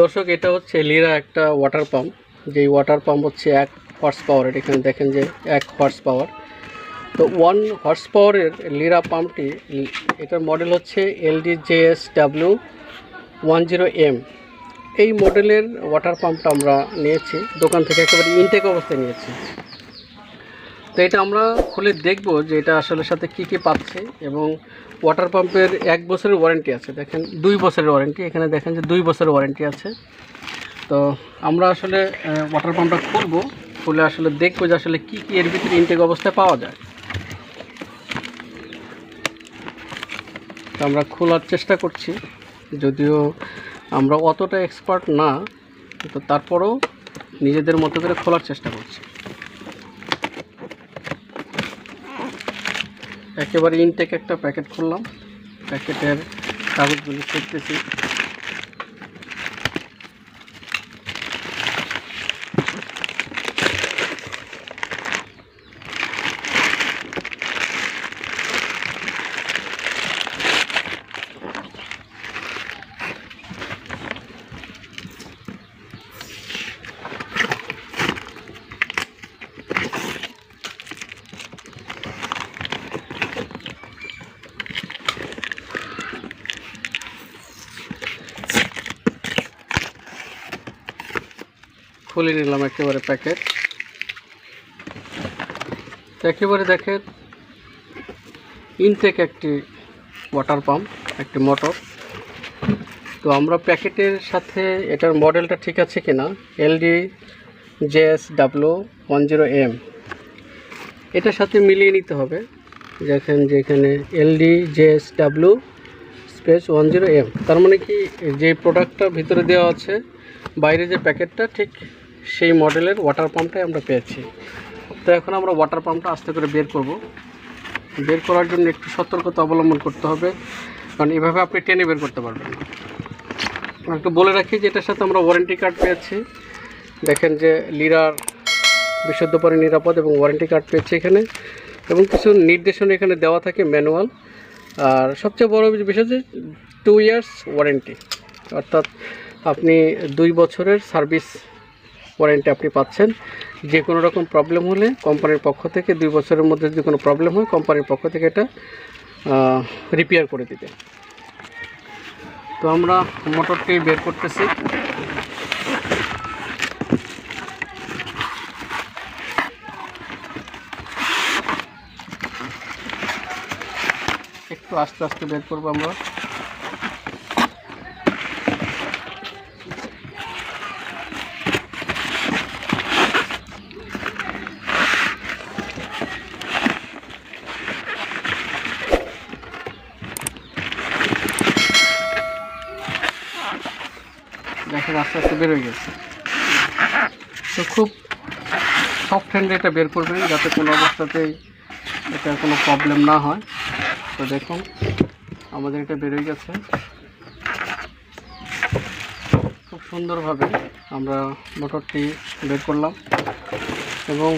দর্শক, এটা হচ্ছে লিরা একটা ওয়াটার পাম্প যেই ওয়াটার পাম্প হচ্ছে এক হর্স পাওয়ারের এখানে দেখেন যে এক হর্স পাওয়ার তো ওয়ান হর্স পাওয়ারের লিরা পাম্পটি এটার মডেল হচ্ছে LD JS W one zero M. এই মডেলের ওয়াটার পাম্পটা আমরা নিয়েছি। দোকান থেকে একেবারে ইনটেক অবস্থায় নিয়েছি। তো এটা আমরা খুলে দেখব যে এটা আসলে সাথে কি কি পাচ্ছে এবং ওয়াটার পাম্পের এক বছরের ওয়ারেন্টি আছে। দেখেন, দুই বছরের ওয়ারেন্টি এখানে দেখেন যে দুই বছরের ওয়ারেন্টি আছে। তো আমরা আসলে ওয়াটার পাম্পটা খুলবো, খুলে আসলে দেখব যে আসলে কি কি এর ভিতরে ইনটেক অবস্থায় পাওয়া যায়। তো আমরা খোলার চেষ্টা করছি, যদিও আমরা অতটা এক্সপার্ট না, তো তারপরেও নিজেদের মতো করে খোলার চেষ্টা করছি। একেবারে ইনটেক একটা প্যাকেট খুললাম। প্যাকেটের কাগজগুলি করতেছি খুলে নিলাম একেবারে প্যাকেট। একেবারে দেখেন ইনটেক একটি ওয়াটার পাম্প একটি মোটর তো আমরা প্যাকেটের সাথে এটার মডেলটা ঠিক আছে কিনা? LD JS W one zero M এটার সাথে মিলিয়ে নিতে হবে। দেখেন যে এখানে LD JS W space one zero M তার মানে কি, যে প্রোডাক্টটা ভিতরে দেওয়া আছে, বাইরে যে প্যাকেটটা, ঠিক সেই মডেলের ওয়াটার পাম্পটাই আমরা পেয়েছি। তো এখন আমরা ওয়াটার পাম্পটা আস্তে করে বের করব। বের করার জন্য একটু সতর্কতা অবলম্বন করতে হবে। কারণ এভাবে আপনি টেনে বের করতে পারবেন একটু বলে রাখি যে এটার সাথে আমরা ওয়ারেন্টি কার্ড পেয়েছি। দেখেন যে লিরার বিশুদ্ধ পানি, নিরাপদ এবং ওয়ারেন্টি কার্ড পেয়েছি এখানে। এবং কিছু নির্দেশনা এখানে দেওয়া থাকে ম্যানুয়াল আর সবচেয়ে বড় বিষয় যে টু ইয়ার্স ওয়ারেন্টি অর্থাৎ আপনি দুই বছরের সার্ভিস ওয়ারেন্টি আপনি পাচ্ছেন। যে কোনো রকম প্রবলেম হলে কোম্পানির পক্ষ থেকে দুই বছরের মধ্যে যদি কোনো প্রবলেম হয় কোম্পানির পক্ষ থেকে এটা রিপেয়ার করে দিবে। তো আমরা মোটরটি বের করতেছি। একটু আস্তে আস্তে বের করব আমরা। দেখেন আস্তে আস্তে বের হয়ে গেছে। তো খুব সফট হ্যান্ডে এটা বের করবেন যাতে কোনো অবস্থাতেই এটা কোনো প্রবলেম না হয়। তো দেখুন, আমাদের এটা বের হয়ে গেছে। খুব সুন্দরভাবে আমরা মোটরটি বের করলাম এবং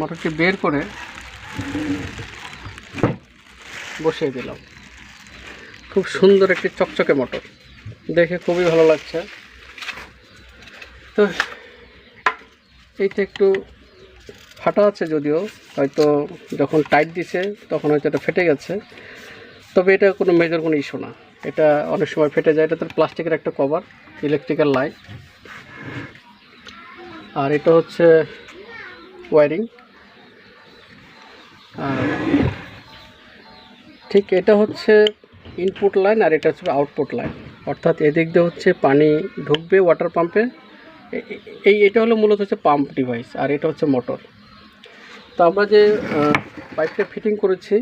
মোটরটি বের করে বসিয়ে দিলাম। খুব সুন্দর একটি চকচকে মোটর দেখে খুবই ভালো লাগছে। তো এইটা একটু ফাটা আছে যদিও, হয়তো যখন টাইট দিছে, তখন হয়তো এটা ফেটে গেছে। তবে এটা কোনো মেজর কোনো ইস্যু না। এটা অনেক সময় ফেটে যায়। এটা তো প্লাস্টিকের একটা কভার ইলেকট্রিক্যাল লাইন আর এটা হচ্ছে ওয়ারিং আর ঠিক এটা হচ্ছে ইনপুট লাইন আর এটা হচ্ছে আউটপুট লাইন অর্থাৎ এদিক দিয়ে হচ্ছে পানি ঢুকবে ওয়াটার পাম্পে এই এটা হলো মূলত হচ্ছে পাম্প ডিভাইস আর এটা হচ্ছে মোটর তো আমরা যে পাইপটা ফিটিং করেছি